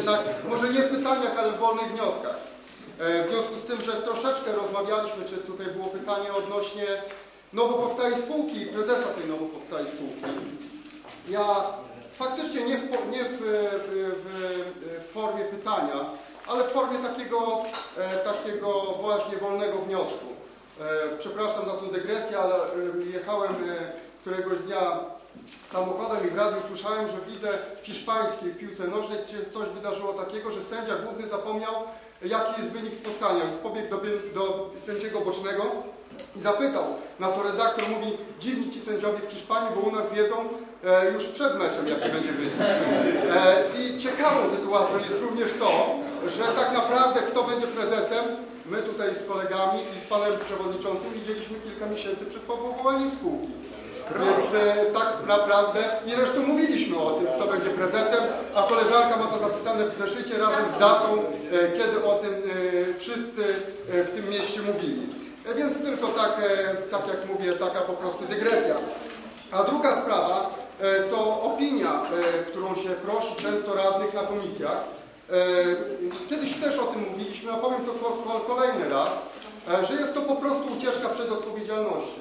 jednak, może nie w pytaniach, ale w wolnych wnioskach. E, w związku z tym, że troszeczkę rozmawialiśmy, czy tutaj było pytanie odnośnie nowo powstałej spółki i prezesa tej nowo powstałej spółki. Ja faktycznie nie, w, nie w, e, w, e, w, formie pytania, ale w formie takiego, takiego właśnie wolnego wniosku. Przepraszam za tą dygresję, ale jechałem któregoś dnia samochodem i w radiu słyszałem, że w hiszpańskiej w piłce nożnej się coś wydarzyło takiego, że sędzia główny zapomniał, jaki jest wynik spotkania. Więc pobiegł do, do sędziego bocznego i zapytał, na co redaktor mówi, dziwni ci sędziowie w Hiszpanii, bo u nas wiedzą e, już przed meczem, jaki będzie wynik. E, I ciekawą sytuacją jest również to, że tak naprawdę kto będzie prezesem, my tutaj z kolegami i z panem przewodniczącym widzieliśmy kilka miesięcy przed powołaniem spółki. Więc e, tak naprawdę, i zresztą mówiliśmy o tym, kto będzie prezesem, a koleżanka ma to zapisane w zeszycie razem z datą, e, kiedy o tym e, wszyscy e, w tym mieście mówili. E, Więc tylko tak, e, tak jak mówię, taka po prostu dygresja. A druga sprawa e, to opinia, e, którą się prosi często radnych na komisjach. E, Kiedyś też o tym mówiliśmy, a powiem to ko- ko- kolejny raz, e, że jest to po prostu ucieczka przed odpowiedzialnością.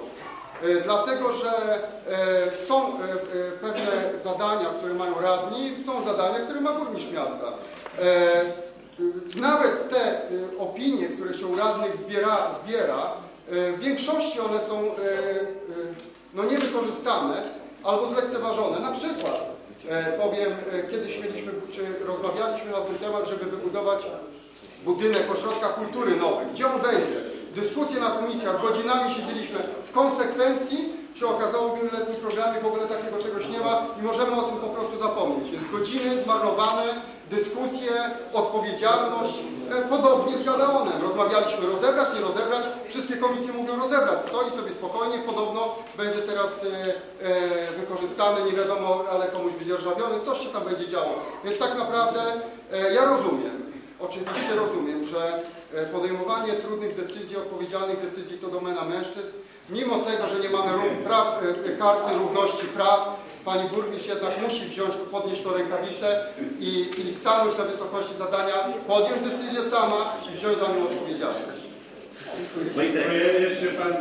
E, Dlatego, że e, są e, pewne zadania, które mają radni, są zadania, które ma burmistrz miasta. Nawet te opinie, które się u radnych zbiera, zbiera w większości one są no, niewykorzystane albo zlekceważone. Na przykład, powiem, kiedyś mieliśmy, czy rozmawialiśmy na ten temat, żeby wybudować budynek ośrodka kultury nowy. Gdzie on będzie? Dyskusje na komisjach, godzinami siedzieliśmy. W konsekwencji się okazało w wieloletnim programie w ogóle takiego czegoś nie ma i możemy o tym po prostu zapomnieć. Więc godziny zmarnowane, dyskusje, odpowiedzialność. E, Podobnie z Galeonem. Rozmawialiśmy rozebrać, nie rozebrać. Wszystkie komisje mówią rozebrać. Stoi sobie spokojnie. Podobno będzie teraz e, e, wykorzystany, nie wiadomo, ale komuś będzie. Coś się tam będzie działo. Więc tak naprawdę ja rozumiem. Oczywiście rozumiem, że e, podejmowanie trudnych decyzji, odpowiedzialnych decyzji to domena mężczyzn. Mimo tego, że nie mamy praw, e, e, karty równości praw, pani burmistrz jednak musi wziąć, podnieść to rękawicę i, i stanąć na wysokości zadania, podjąć decyzję sama i wziąć za nią odpowiedzialność. Dziękuję. Jeszcze pan.